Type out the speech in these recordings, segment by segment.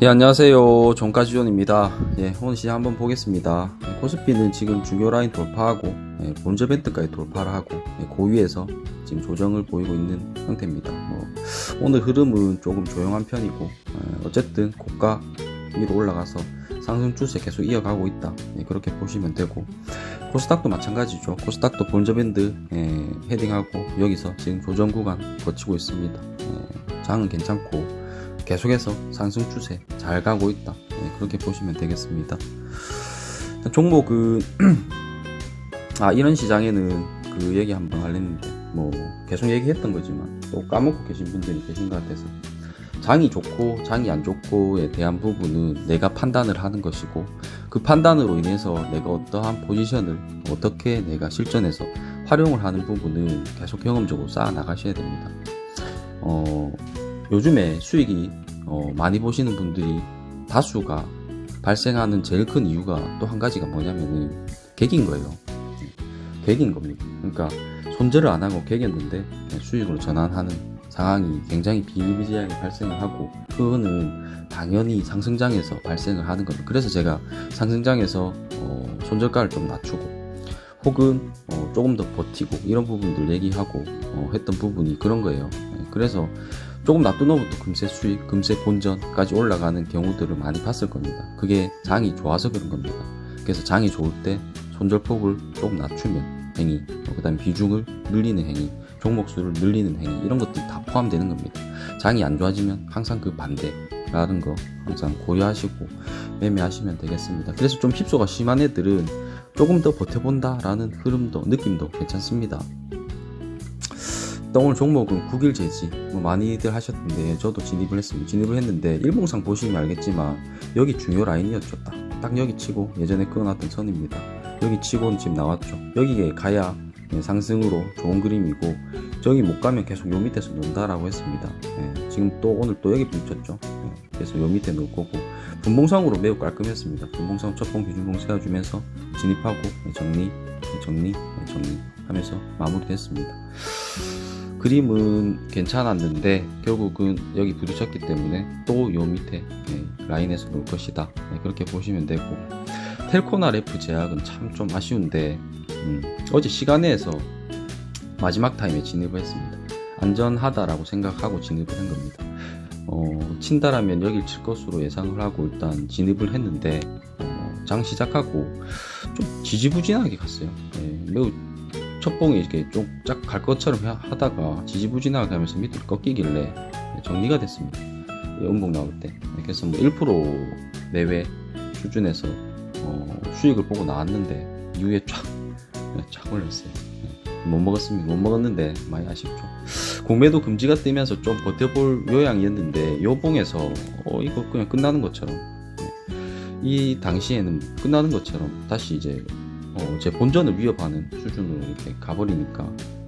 예, 안녕하세요. 종가지존입니다. 예, 오늘 시장 한번 보겠습니다. 예, 코스피는 지금 중요 라인 돌파하고, 예, 본저 밴드까지 돌파를 하고, 예, 고위에서 지금 조정을 보이고 있는 상태입니다. 뭐, 오늘 흐름은 조금 조용한 편이고, 예, 어쨌든 고가 위로 올라가서 상승 추세 계속 이어가고 있다. 예, 그렇게 보시면 되고, 코스닥도 마찬가지죠. 코스닥도 본저 밴드 예, 헤딩하고, 여기서 지금 조정 구간 거치고 있습니다. 예, 장은 괜찮고, 계속해서 상승 추세 잘 가고 있다. 네, 그렇게 보시면 되겠습니다. 종목은 아 이런 시장에는 그 얘기 한번 할랬는데 뭐 계속 얘기했던 거지만 또 까먹고 계신 분들이 계신 것 같아서 장이 좋고 장이 안 좋고에 대한 부분은 내가 판단을 하는 것이고 그 판단으로 인해서 내가 어떠한 포지션을 어떻게 내가 실전에서 활용을 하는 부분은 계속 경험적으로 쌓아 나가셔야 됩니다. 어, 요즘에 수익이 어, 많이 보시는 분들이 다수가 발생하는 제일 큰 이유가 또 한 가지가 뭐냐면은 객인 거예요. 객인 겁니다. 그러니까 손절을 안 하고 객이었는데 수익으로 전환하는 상황이 굉장히 비일비재하게 발생을 하고 그거는 당연히 상승장에서 발생을 하는 겁니다. 그래서 제가 상승장에서 어, 손절가를 좀 낮추고 혹은 어, 조금 더 버티고 이런 부분들 얘기하고 어, 했던 부분이 그런 거예요. 그래서 조금 놔둔 후부터 금세 수익, 금세 본전까지 올라가는 경우들을 많이 봤을 겁니다. 그게 장이 좋아서 그런 겁니다. 그래서 장이 좋을 때 손절폭을 조금 낮추면 행위, 그 다음에 비중을 늘리는 행위, 종목수를 늘리는 행위 이런 것들이 다 포함되는 겁니다. 장이 안 좋아지면 항상 그 반대라는 거 항상 고려하시고 매매하시면 되겠습니다. 그래서 좀 힙소가 심한 애들은 조금 더 버텨본다라는 흐름도 느낌도 괜찮습니다. 오늘 종목은 9일 제지. 뭐 많이들 하셨던데 저도 진입을 했습니다. 진입을 했는데 일봉상 보시면 알겠지만 여기 중요 라인이었죠 딱, 딱 여기 치고 예전에 끊어놨던 선입니다. 여기 치고는 지금 나왔죠. 여기에 가야 상승으로 좋은 그림이고 저기 못 가면 계속 요 밑에서 논다라고 했습니다. 예, 지금 또 오늘 또 여기 붙였죠. 예, 그래서 요 밑에 놓을 거고 분봉상으로 매우 깔끔했습니다. 분봉상 첫봉 기준봉 세워주면서 진입하고 정리 정리 정리 하면서 마무리됐습니다 그림은 괜찮았는데 결국은 여기 부딪혔기 때문에 또 요 밑에 네, 라인에서 놓을 것이다. 네, 그렇게 보시면 되고. 텔코나 레프 제약은 참 좀 아쉬운데 음, 어제 시간에서 마지막 타임에 진입을 했습니다. 안전하다라고 생각하고 진입을 한 겁니다. 어, 친다라면 여길 칠 것으로 예상을 하고 일단 진입을 했는데 어, 장 시작하고 좀 지지부진하게 갔어요. 네, 매우 첫봉이 이렇게 좀쫙갈 것처럼 하다가 지지부진하게 하면서 밑으로 꺾이길래 정리가 됐습니다. 음봉 나올 때. 그래서 뭐 1% 내외 수준에서 어 수익을 보고 나왔는데 이후에 쫙, 쫙 올렸어요. 못 먹었습니다. 못 먹었는데 많이 아쉽죠. 공매도 금지가 뜨면서 좀 버텨볼 요양이었는데 요봉에서 어 이거 그냥 끝나는 것처럼 이 당시에는 끝나는 것처럼 다시 이제 어, 제 본전을 위협하는 수준으로 이렇게 가버리니까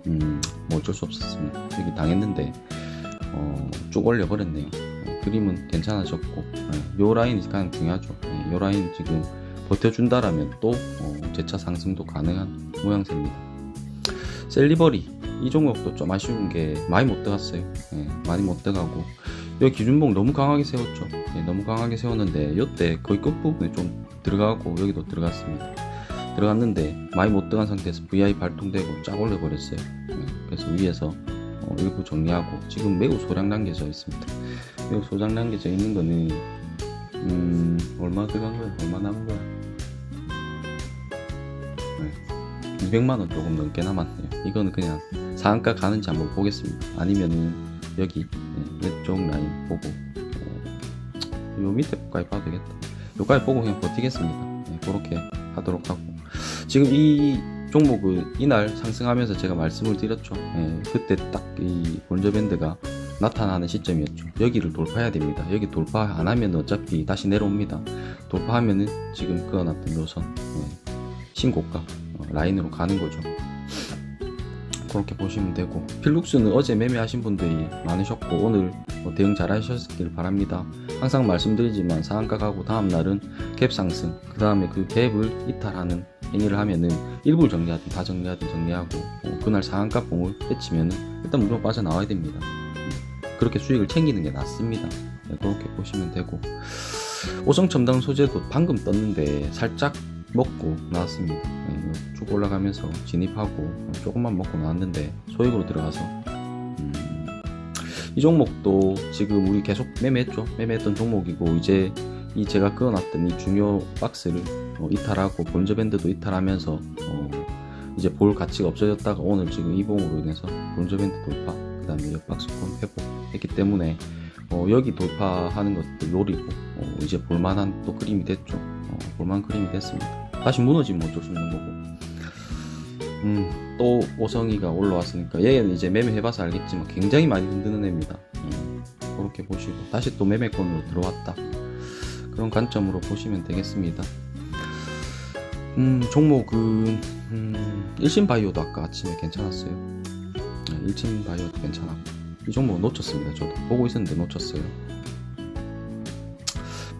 음, 뭐 어쩔 수 없었습니다. 여기 당했는데 어, 쭉 올려버렸네요. 네, 그림은 괜찮아졌고 네, 요 라인이 가장 중요하죠. 네, 요 라인 지금 버텨준다라면 또 어, 재차 상승도 가능한 모양새입니다. 셀리버리 이 종목도 좀 아쉬운 게 많이 못 들어갔어요. 네, 많이 못 들어가고 여기 기준봉 너무 강하게 세웠죠. 네, 너무 강하게 세웠는데 이때 거의 끝부분에 좀 들어가고 여기도 들어갔습니다. 들어갔는데 많이 못 들어간 상태에서 VI 발동되고 쫙 올려버렸어요. 네, 그래서 위에서 어, 일부 정리하고 지금 매우 소량 남겨져 있습니다. 매우 소량 남겨져 있는 거는 음, 얼마 들어간 거야? 얼마 남은 거야? 네, 200만원 조금 넘게 남았네요. 이거는 그냥 상한가 가는지 한번 보겠습니다. 아니면은 여기 네, 이쪽 라인 보고 어, 요 밑에 까지 봐도 되겠다. 요까지 보고 그냥 버티겠습니다. 네, 그렇게 하도록 하고 지금 이 종목은 이날 상승하면서 제가 말씀을 드렸죠. 예, 그때 딱이 본저밴드가 나타나는 시점이었죠. 여기를 돌파해야 됩니다. 여기 돌파 안 하면 어차피 다시 내려옵니다. 돌파하면은 지금 끊어놨던 노선 예, 신고가 어, 라인으로 가는 거죠. 그렇게 보시면 되고 필룩스는 어제 매매하신 분들이 많으셨고 오늘 뭐 대응 잘 하셨길 바랍니다. 항상 말씀드리지만 상한가 가고 다음날은 갭 상승 그 다음에 그 갭을 이탈하는 행위를 하면은 일부 정리하든 다 정리하든 정리하고 뭐 그날 상한가 봉을 해치면은 일단 무조건 빠져나와야 됩니다. 그렇게 수익을 챙기는 게 낫습니다. 네, 그렇게 보시면 되고 오성첨당 소재도 방금 떴는데 살짝 먹고 나왔습니다. 네, 쭉 올라가면서 진입하고 조금만 먹고 나왔는데 소액으로 들어가서 음, 이 종목도 지금 우리 계속 매매했죠. 매매했던 종목이고 이제 이 제가 그어놨던 이 중요 박스를 어, 이탈하고 본저 밴드도 이탈하면서 어, 이제 볼 가치가 없어졌다가 오늘 지금 이봉으로 인해서 본저 밴드 돌파 그 다음에 역박스권 회복했기 때문에 어, 여기 돌파하는 것들 노리고 어, 이제 볼만한 또 그림이 됐죠. 어, 볼만한 그림이 됐습니다. 다시 무너지면 어쩔 수 없는 거고. 음, 또 오성이가 올라왔으니까 얘는 이제 매매해봐서 알겠지만 굉장히 많이 흔드는 애입니다. 음, 그렇게 보시고 다시 또 매매권으로 들어왔다. 그런 관점으로 보시면 되겠습니다. 음, 종목은 음, 일신 바이오도 아까 아침에 괜찮았어요. 네, 일신 바이오도 괜찮았고 이 종목 놓쳤습니다. 저도 보고 있었는데 놓쳤어요.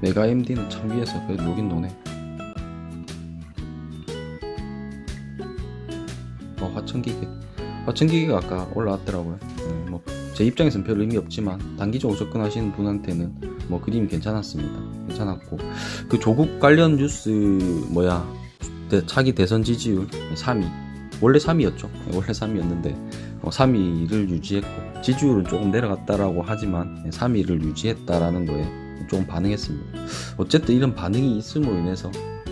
메가 MD는 참 위에서 그래도 녹인 노네. 어, 화천기계. 화천기계가 아까 올라왔더라고요. 네, 뭐, 제 입장에서는 별 의미 없지만, 단기적으로 접근하시는 분한테는 뭐 그림이 괜찮았습니다. 괜찮았고. 그 조국 관련 뉴스, 뭐야, 대- 차기 대선 지지율 3위. 원래 3위였죠. 원래 3위였는데, 3위를 유지했고, 지지율은 조금 내려갔다라고 하지만, 3위를 유지했다라는 거에 좀 반응했습니다. 어쨌든 이런 반응이 있음으로 인해서,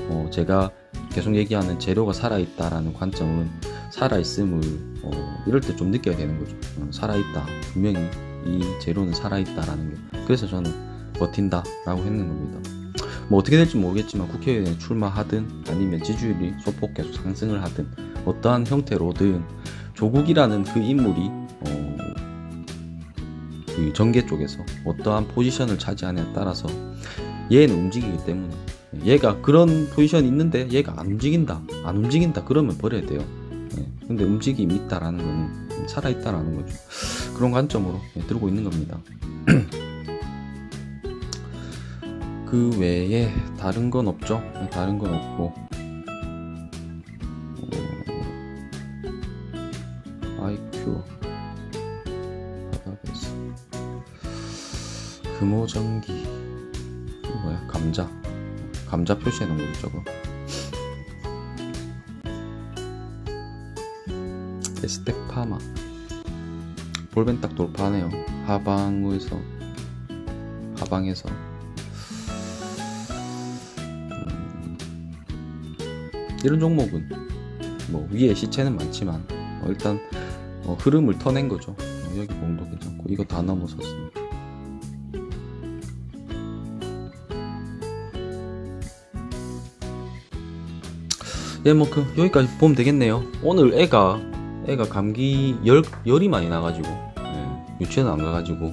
어, 제가 계속 얘기하는 재료가 살아있다라는 관점은 살아있음을 어, 이럴 때 좀 느껴야 되는 거죠. 어, 살아있다. 분명히 이 재료는 살아있다라는 게. 그래서 저는 버틴다 라고 했는 겁니다. 뭐 어떻게 될지 모르겠지만 국회의원에 출마하든 아니면 지지율이 소폭 계속 상승을 하든 어떠한 형태로든 조국이라는 그 인물이 어, 그 전개 쪽에서 어떠한 포지션을 차지하느냐에 따라서 얘는 움직이기 때문에 얘가 그런 포지션이 있는데 얘가 안 움직인다 안 움직인다 그러면 버려야 돼요 예, 근데 움직임이 있다라는 거는 살아있다라는 거죠. 그런 관점으로 예, 들고 있는 겁니다. 그 외에 다른 건 없죠? 예, 다른 건 없고. 어, IQ 금호전기. 뭐야? 감자. 감자 표시해 놓은 거죠 저거 스텍 파마. 볼벤 딱 돌파하네요. 하방에서 하방에서. 음, 이런 종목은 뭐 위에 시체는 많지만 어, 일단 어, 흐름을 터낸 거죠. 어, 여기 봉도 괜찮고 이거 다 넘어섰습니다. 예, 뭐, 그, 여기까지 보면 되겠네요. 오늘 애가, 애가 감기, 열, 열이 많이 나가지고, 예, 유치원 안 가가지고,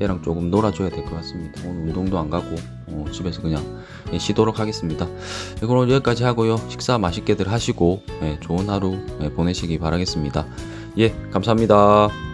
애랑 조금 놀아줘야 될 것 같습니다. 오늘 운동도 안 가고, 어, 집에서 그냥 예, 쉬도록 하겠습니다. 예, 그럼 여기까지 하고요. 식사 맛있게들 하시고, 예, 좋은 하루 예, 보내시기 바라겠습니다. 예, 감사합니다.